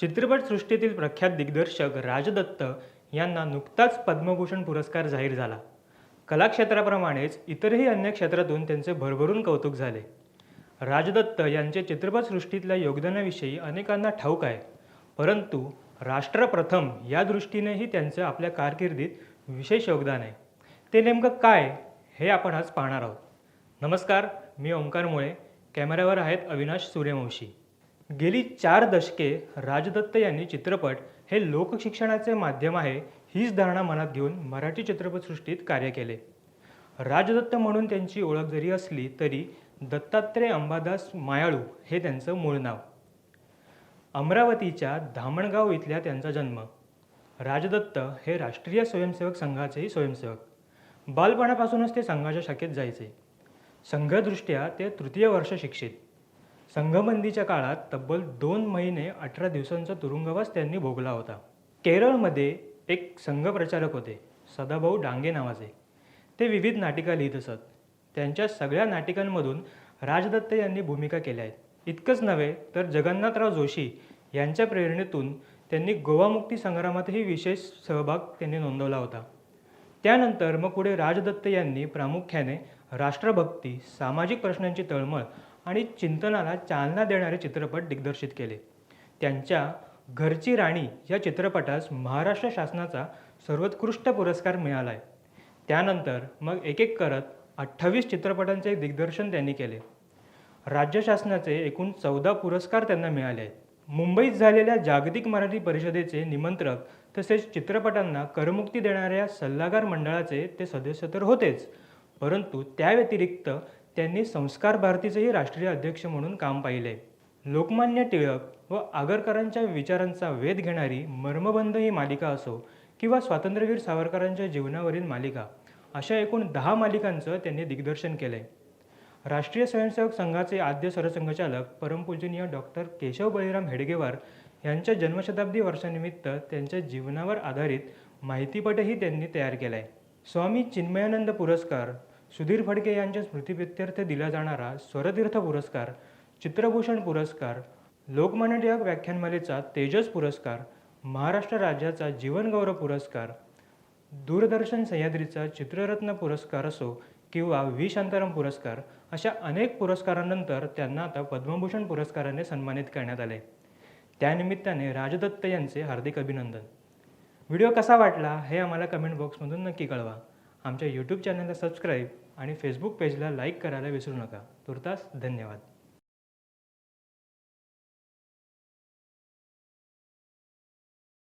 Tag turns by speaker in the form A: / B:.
A: चित्रपटसृष्टीतील प्रख्यात दिग्दर्शक राजदत्त यांना नुकताच पद्मभूषण पुरस्कार जाहीर झाला. कलाक्षेत्राप्रमाणेच इतरही अन्य क्षेत्रातून त्यांचे भरभरून कौतुक झाले. राजदत्त यांचे चित्रपटसृष्टीतल्या योगदानाविषयी अनेकांना ठाऊक आहे परंतु राष्ट्रप्रथम या दृष्टीनेही त्यांचं आपल्या कारकिर्दीत विशेष योगदान आहे. ते नेमकं काय हे आपण आज पाहणार आहोत. नमस्कार मी ओंकार मुळे. कॅमेऱ्यावर आहेत अविनाश सूर्यवंशी. गेली चार दशके राजदत्त यांनी चित्रपट हे लोकशिक्षणाचे माध्यम आहे हीच धारणा मनात घेऊन मराठी चित्रपटसृष्टीत कार्य केले. राजदत्त म्हणून त्यांची ओळख जरी असली तरी दत्तात्रय अंबादास मायाळू हे त्यांचं मूळ नाव. अमरावतीच्या धामणगाव इथल्या त्यांचा जन्म. राजदत्त हे राष्ट्रीय स्वयंसेवक संघाचेही स्वयंसेवक. बालपणापासूनच ते संघाच्या शाखेत जायचे. संघदृष्ट्या ते तृतीय वर्ष शिक्षित. संघबंदीच्या काळात तब्बल दोन महिने अठरा दिवसांचा तुरुंगवास त्यांनी भोगला होता. केरळमध्ये एक संघप्रचारक होते सदाभाऊ डांगे नावाचे. ते विविध नाटिका लिहित असत. त्यांच्या सगळ्या नाटिकांमधून राजदत्त यांनी भूमिका केल्या आहेत. इतकंच नव्हे तर जगन्नाथराव जोशी यांच्या प्रेरणेतून त्यांनी गोवामुक्ती संग्रामातही विशेष सहभाग त्यांनी नोंदवला होता. त्यानंतर मग पुढे राजदत्त यांनी प्रामुख्याने राष्ट्रभक्ती सामाजिक प्रश्नांची तळमळ आणि चिंतनाला चालना देणारे चित्रपट दिग्दर्शित केले. त्यांच्या घरची राणी या चित्रपटास महाराष्ट्र शासनाचा सर्वोत्कृष्ट पुरस्कार मिळाला आहे त्यानंतर मग एक एक करत अठ्ठावीस चित्रपटांचे दिग्दर्शन त्यांनी केले. राज्य शासनाचे एकूण चौदा पुरस्कार त्यांना मिळाले. आहेत मुंबईत झालेल्या जागतिक मराठी परिषदेचे निमंत्रक तसेच चित्रपटांना करमुक्ती देणाऱ्या सल्लागार मंडळाचे ते सदस्य तर होतेच परंतु त्या व्यतिरिक्त त्यांनी संस्कार भारतीचेही राष्ट्रीय अध्यक्ष म्हणून काम पाहिले. लोकमान्य टिळक व आगरकरांच्या विचारांचा वेध घेणारी मर्मबंध ही मालिका असो किंवा स्वातंत्र्यवीर सावरकरांच्या जीवनावरील मालिका अशा एकूण दहा मालिकांचं त्यांनी दिग्दर्शन केलंय. राष्ट्रीय स्वयंसेवक संघाचे आद्य सरसंघचालक परमपूजनीय डॉक्टर केशव बळीराम हेडगेवार यांच्या जन्मशताब्दी वर्षानिमित्त त्यांच्या जीवनावर आधारित माहितीपटही त्यांनी तयार केला आहे स्वामी चिन्मयानंद पुरस्कार सुधीर फडके यांच्या स्मृतिप्रित्यर्थ दिला जाणारा स्वरतीर्थ पुरस्कार चित्रभूषण पुरस्कार लोकमान्य टिळक व्याख्यानमालेचा तेजस पुरस्कार महाराष्ट्र राज्याचा जीवनगौरव पुरस्कार दूरदर्शन सह्याद्रीचा चित्ररत्न पुरस्कार असो किंवा व्ही. शांताराम पुरस्कार अशा अनेक पुरस्कारांनंतर त्यांना आता पद्मभूषण पुरस्काराने सन्मानित करण्यात आले. त्यानिमित्ताने राजदत्त यांचे हार्दिक अभिनंदन. व्हिडिओ कसा वाटला हे आम्हाला कमेंट बॉक्समधून नक्की कळवा. आमच्या यूट्यूब चॅनलला सबस्क्राईब आणि फेसबुक पेजला लाईक करायला विसरू नका. तुर्तास धन्यवाद.